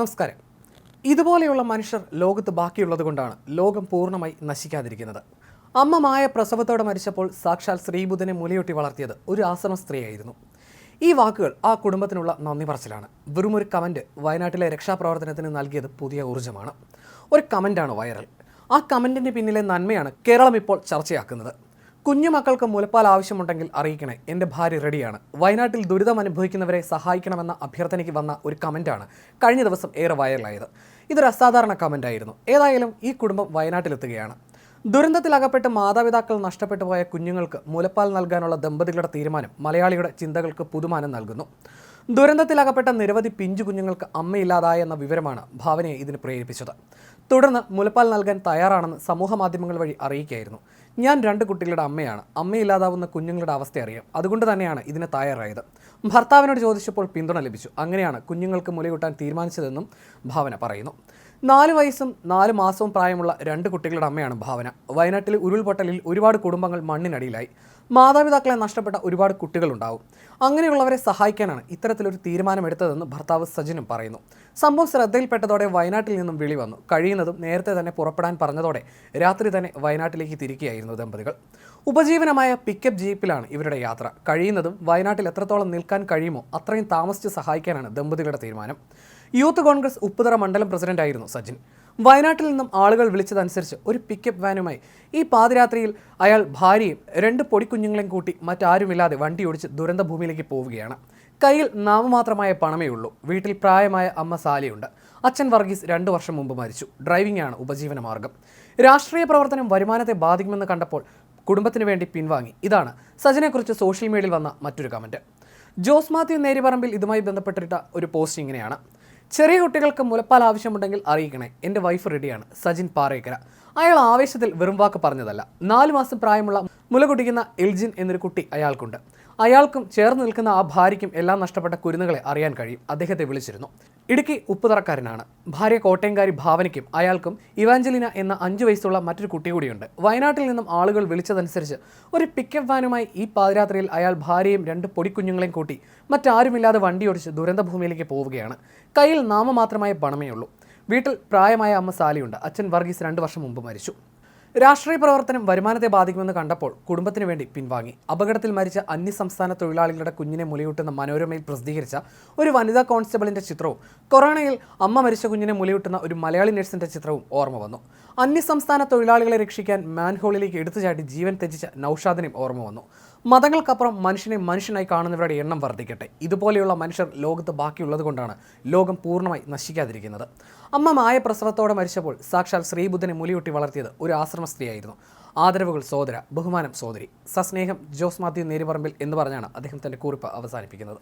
നമസ്കാരം. ഇതുപോലെയുള്ള മനുഷ്യർ ലോകത്ത് ബാക്കിയുള്ളത് കൊണ്ടാണ് ലോകം പൂർണമായി നശിക്കാതിരിക്കുന്നത്. അമ്മ മായ പ്രസവത്തോടെ മരിച്ചപ്പോൾ സാക്ഷാൽ ശ്രീബുധനെ മുലയൊട്ടി വളർത്തിയത് ഒരു ആശ്രമ സ്ത്രീയായിരുന്നു. ഈ വാക്കുകൾ ആ കുടുംബത്തിനുള്ള നന്ദി പറച്ചിലാണ്. വെറും ഒരു കമന്റ് വയനാട്ടിലെ രക്ഷാപ്രവർത്തനത്തിന് നൽകിയത് പുതിയ ഊർജമാണ്. ഒരു കമന്റാണ് വൈറൽ. ആ കമന്റിന്റെ പിന്നിലെ നന്മയാണ് കേരളം ഇപ്പോൾ ചർച്ചയാക്കുന്നത്. കുഞ്ഞുമക്കൾക്ക് മുലപ്പാൽ ആവശ്യമുണ്ടെങ്കിൽ അറിയിക്കണേ. എന്റെ ഭാര്യ റെഡിയാണ്. വയനാട്ടിൽ ദുരിതം അനുഭവിക്കുന്നവരെ സഹായിക്കണമെന്ന അഭ്യർത്ഥനയ്ക്ക് വന്ന ഒരു കമന്റാണ് കഴിഞ്ഞ ദിവസം ഏറെ വൈറലായത്. ഇതൊരു അസാധാരണ കമന്റായിരുന്നു ഏതായാലും ഈ കുടുംബം വയനാട്ടിലെത്തുകയാണ്. ദുരന്തത്തിലകപ്പെട്ട് മാതാപിതാക്കൾ നഷ്ടപ്പെട്ടു പോയ കുഞ്ഞുങ്ങൾക്ക് മുലപ്പാൽ നൽകാനുള്ള ദമ്പതികളുടെ തീരുമാനം മലയാളിയുടെ ചിന്തകൾക്ക് പുതുമാനം നൽകുന്നു. ദുരന്തത്തിൽ അകപ്പെട്ട നിരവധി പിഞ്ചു കുഞ്ഞുങ്ങൾക്ക് അമ്മയില്ലാതായ എന്ന വിവരമാണ് ഭാവനയെ ഇതിന് പ്രേരിപ്പിച്ചത്. തുടർന്ന് മുലപ്പാൽ നൽകാൻ തയ്യാറാണെന്ന് സമൂഹ മാധ്യമങ്ങൾ വഴി അറിയിക്കുകയായിരുന്നു. ഞാൻ രണ്ട് കുട്ടികളുടെ അമ്മയാണ്. അമ്മയില്ലാതാവുന്ന കുഞ്ഞുങ്ങളുടെ അവസ്ഥ അറിയാം. അതുകൊണ്ട് തന്നെയാണ് ഇതിന് തയ്യാറായത്. ഭർത്താവിനോട് ചോദിച്ചപ്പോൾ പിന്തുണ ലഭിച്ചു. അങ്ങനെയാണ് കുഞ്ഞുങ്ങൾക്ക് മുലയൂട്ടാൻ തീരുമാനിച്ചതെന്നും ഭാവന പറയുന്നു. നാല് വയസ്സും നാല് മാസവും പ്രായമുള്ള രണ്ട് കുട്ടികളുടെ അമ്മയാണ് ഭാവന. വയനാട്ടിലെ ഉരുൾപൊട്ടലിൽ ഒരുപാട് കുടുംബങ്ങൾ മണ്ണിനടിയിലായി. മാതാപിതാക്കളെ നഷ്ടപ്പെട്ട ഒരുപാട് കുട്ടികളുണ്ടാവും. അങ്ങനെയുള്ളവരെ സഹായിക്കാനാണ് ഇത്തരത്തിലൊരു തീരുമാനമെടുത്തതെന്ന് ഭർത്താവ് സജിനും പറയുന്നു. സംഭവം ശ്രദ്ധയിൽപ്പെട്ടതോടെ വയനാട്ടിൽ നിന്നും വിളി വന്നു. കഴിയുന്നതും നേരത്തെ തന്നെ പുറപ്പെടാൻ പറഞ്ഞതോടെ രാത്രി തന്നെ വയനാട്ടിലേക്ക് തിരിക്കുകയായിരുന്നു ദമ്പതികൾ. ഉപജീവനമായ പിക്കപ്പ് ജീപ്പിലാണ് ഇവരുടെ യാത്ര. കഴിയുന്നതും വയനാട്ടിൽ എത്രത്തോളം നിൽക്കാൻ കഴിയുമോ അത്രയും താമസിച്ച് സഹായിക്കാനാണ് ദമ്പതികളുടെ തീരുമാനം. യൂത്ത് കോൺഗ്രസ് ഉപ്പുതറ മണ്ഡലം പ്രസിഡന്റായിരുന്നു സജിൻ വയനാട്ടിൽ നിന്നും ആളുകൾ വിളിച്ചതനുസരിച്ച് ഒരു പിക്കപ്പ് വാനുമായി ഈ പാതിരാത്രിയിൽ അയാൾ ഭാര്യയും രണ്ട് പൊടിക്കുഞ്ഞുങ്ങളെയും കൂട്ടി മറ്റാരുമില്ലാതെ വണ്ടി ഓടിച്ച് ദുരന്തഭൂമിയിലേക്ക് പോവുകയാണ്. കയ്യിൽ നാമമാത്രമായ പണമേ ഉള്ളൂ. വീട്ടിൽ പ്രായമായ അമ്മ സാലിയുണ്ട്. അച്ഛൻ വർഗീസ് രണ്ടു വർഷം മുമ്പ് മരിച്ചു. ഡ്രൈവിംഗ് ആണ് ഉപജീവന മാർഗം. രാഷ്ട്രീയ പ്രവർത്തനം വരുമാനത്തെ ബാധിക്കുമെന്ന് കണ്ടപ്പോൾ കുടുംബത്തിന് വേണ്ടി പിൻവാങ്ങി. ഇതാണ് സജിനെക്കുറിച്ച് സോഷ്യൽ മീഡിയയിൽ വന്ന മറ്റൊരു കമന്റ് ജോസ് മാത്യു നേരിപറമ്പിൽ ഇതുമായി ബന്ധപ്പെട്ടിട്ട ഒരു പോസ്റ്റ് ഇങ്ങനെയാണ്. ചെറിയ കുട്ടികൾക്ക് മുലപ്പാൽ ആവശ്യമുണ്ടെങ്കിൽ അറിയിക്കണേ. എന്റെ വൈഫ് റെഡിയാണ്. സജിൻ പാറേക്കര. അയാൾ ആവേശത്തിൽ വെറും വാക്ക് പറഞ്ഞതല്ല. നാലു മാസം പ്രായമുള്ള മുല കുടിക്കുന്ന എൽജിൻ എന്നൊരു കുട്ടി അയാൾക്കുണ്ട്. അയാൾക്കും ചേർന്ന് നിൽക്കുന്ന ആ ഭാര്യയ്ക്കും എല്ലാം നഷ്ടപ്പെട്ട കുരുന്നുകളെ അറിയാൻ കഴിയും. അദ്ദേഹത്തെ വിളിച്ചിരുന്നു. ഇടുക്കി ഉപ്പുതറക്കാരനാണ്. ഭാര്യ കോട്ടയംകാരി ഭാവനയ്ക്കും അയാൾക്കും ഇവാഞ്ചലിന എന്ന അഞ്ചു വയസ്സുള്ള മറ്റൊരു കുട്ടി കൂടിയുണ്ട്. വയനാട്ടിൽ നിന്നും ആളുകൾ വിളിച്ചതനുസരിച്ച് ഒരു പിക്കപ്പ് വാനുമായി ഈ പാതിരാത്രിയിൽ അയാൾ ഭാര്യയും രണ്ട് പൊടിക്കുഞ്ഞുങ്ങളെയും കൂട്ടി മറ്റാരുമില്ലാതെ വണ്ടി ഓടിച്ച് ദുരന്തഭൂമിയിലേക്ക് പോവുകയാണ്. കയ്യിൽ നാമമാത്രമായ പണമേ ഉള്ളൂ. വീട്ടിൽ പ്രായമായ അമ്മ സാലിയുണ്ട്. അച്ഛൻ വർഗീസ് രണ്ട് വർഷം മുമ്പ് മരിച്ചു. രാഷ്ട്രീയ പ്രവർത്തനം വരുമാനത്തെ ബാധിക്കുമെന്ന് കണ്ടപ്പോൾ കുടുംബത്തിന് വേണ്ടി പിൻവാങ്ങി. അപകടത്തിൽ മരിച്ച അന്യസംസ്ഥാന തൊഴിലാളികളുടെ കുഞ്ഞിനെ മുലയൂട്ടുന്ന മനോരമയിൽ പ്രസിദ്ധീകരിച്ച ഒരു വനിതാ കോൺസ്റ്റബിളിന്റെ ചിത്രവും കൊറോണയിൽ അമ്മ മരിച്ച കുഞ്ഞിനെ മുലയൂട്ടുന്ന ഒരു മലയാളി നഴ്സിന്റെ ചിത്രവും ഓർമ്മ വന്നു. അന്യസംസ്ഥാന തൊഴിലാളികളെ രക്ഷിക്കാൻ മാൻഹോളിലേക്ക് എടുത്തുചാട്ടി ജീവൻ ത്യജിച്ച നൌഷാദിനെയും ഓർമ്മ വന്നു. മതങ്ങൾക്കപ്പുറം മനുഷ്യനെ മനുഷ്യനായി കാണുന്നവരുടെ എണ്ണം വർദ്ധിക്കട്ടെ. ഇതുപോലെയുള്ള മനുഷ്യർ ലോകത്ത് ബാക്കിയുള്ളത് കൊണ്ടാണ് ലോകം പൂർണമായി നശിക്കാതിരിക്കുന്നത്. അമ്മ മായ പ്രസവത്തോടെ മരിച്ചപ്പോൾ സാക്ഷാൽ ശ്രീബുദ്ധനെ മുലിയൊട്ടി വളർത്തിയത് ഒരു ആശ്രമ സ്ത്രീയായിരുന്നു. ആദരവുകൾ സോദര ബഹുമാനം സോദരി സസ്നേഹം ജോസ് മാത്യു നേരിപറമ്പിൽ എന്ന് പറഞ്ഞാണ് അദ്ദേഹം തന്റെ കുറിപ്പ് അവസാനിപ്പിക്കുന്നത്.